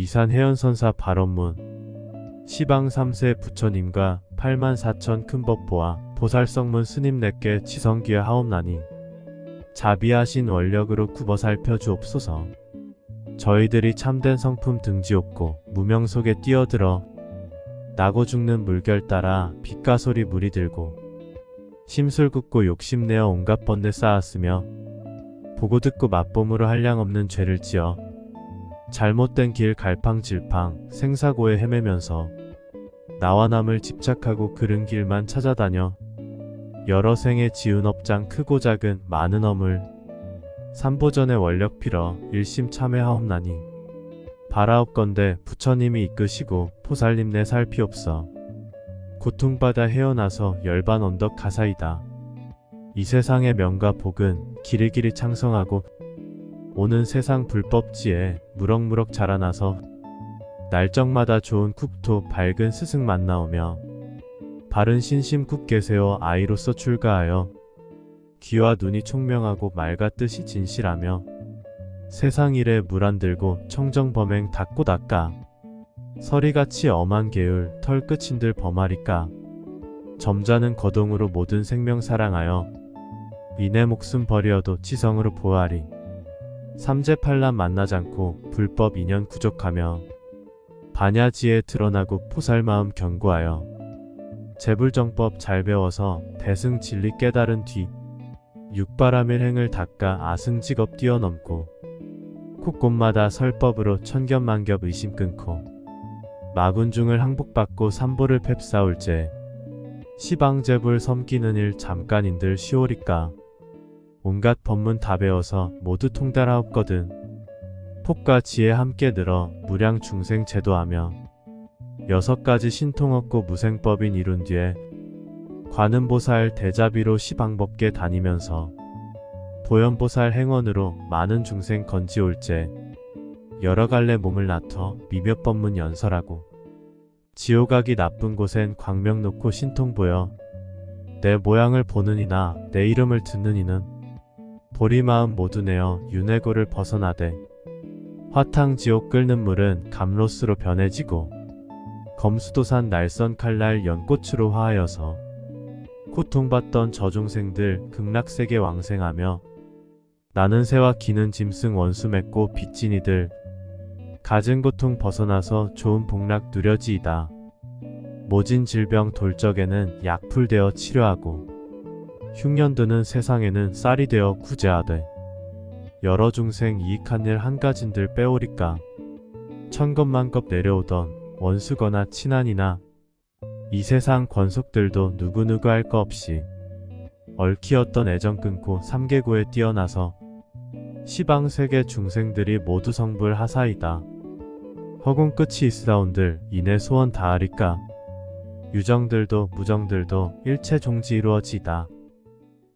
이산 해연선사 발언문. 시방 3세 부처님과 8만 4천 큰 법보아 보살성문 스님 내께 지성기에 하옵나니 자비하신 원력으로 굽어 살펴주옵소서. 저희들이 참된 성품 등지옵고 무명 속에 뛰어들어 나고 죽는 물결 따라 빛과 소리 물이 들고 심술 굽고 욕심내어 온갖 번뇌 쌓았으며 보고 듣고 맛봄으로 한량없는 죄를 지어 잘못된 길 갈팡질팡 생사고에 헤매면서 나와 남을 집착하고 그른 길만 찾아다녀 여러 생에 지은 업장 크고 작은 많은 어물 삼보전의 원력 필어 일심 참회하옵나니 바라옵건대 부처님이 이끄시고 포살림 내 살피옵서 고통받아 헤어나서 열반 언덕 가사이다. 이 세상의 명과 복은 길이길이 창성하고 오는 세상 불법지에 무럭무럭 자라나서 날적마다 좋은 국토 밝은 스승 만나오며 바른 신심 굳게 세워 아이로서 출가하여 귀와 눈이 총명하고 말 같듯이 진실하며 세상 일에 물 안 들고 청정 범행 닦고 닦아 서리같이 엄한 계율 털 끝인들 범하리까 점잖은 거동으로 모든 생명 사랑하여 이내 목숨 버리어도 지성으로 보아리 삼재팔란 만나지 않고 불법 인연 구족하며 반야지에 드러나고 포살마음 견고하여 재불정법 잘 배워서 대승 진리 깨달은 뒤 육바람일 행을 닦아 아승직업 뛰어넘고 콧곳마다 설법으로 천겹만겹 의심 끊고 마군중을 항복받고 삼보를 팹사올제 시방제불 섬기는 일 잠깐인들 시오리까 온갖 법문 다 배워서 모두 통달하옵거든. 폭과 지혜 함께 늘어 무량 중생 제도하며 여섯 가지 신통 얻고 무생법인 이룬 뒤에 관음보살 대자비로 시방법계 다니면서 보현보살 행원으로 많은 중생 건지올제 여러 갈래 몸을 나터 미몇법문 연설하고 지옥가기 나쁜 곳엔 광명 놓고 신통 보여 내 모양을 보는 이나 내 이름을 듣는 이는 보리 마음 모두 내어 윤회고를 벗어나되 화탕 지옥 끓는 물은 감로스로 변해지고 검수도산 날선 칼날 연꽃으로 화하여서 고통받던 저중생들 극락세계 왕생하며 나는 새와 기는 짐승 원수 맺고 빚진 이들 가진 고통 벗어나서 좋은 복락 누려지이다. 모진 질병 돌적에는 약풀되어 치료하고 흉년드는 세상에는 쌀이 되어 구제하되 여러 중생 이익한 일 한 가진들 빼오리까 천겁만겁 내려오던 원수거나 친한이나 이 세상 권속들도 누구누구 할 거 없이 얽히었던 애정 끊고 삼계고에 뛰어나서 시방 세계 중생들이 모두 성불하사이다. 허공 끝이 있으다온들 이내 소원 다하리까 유정들도 무정들도 일체 종지 이루어지다.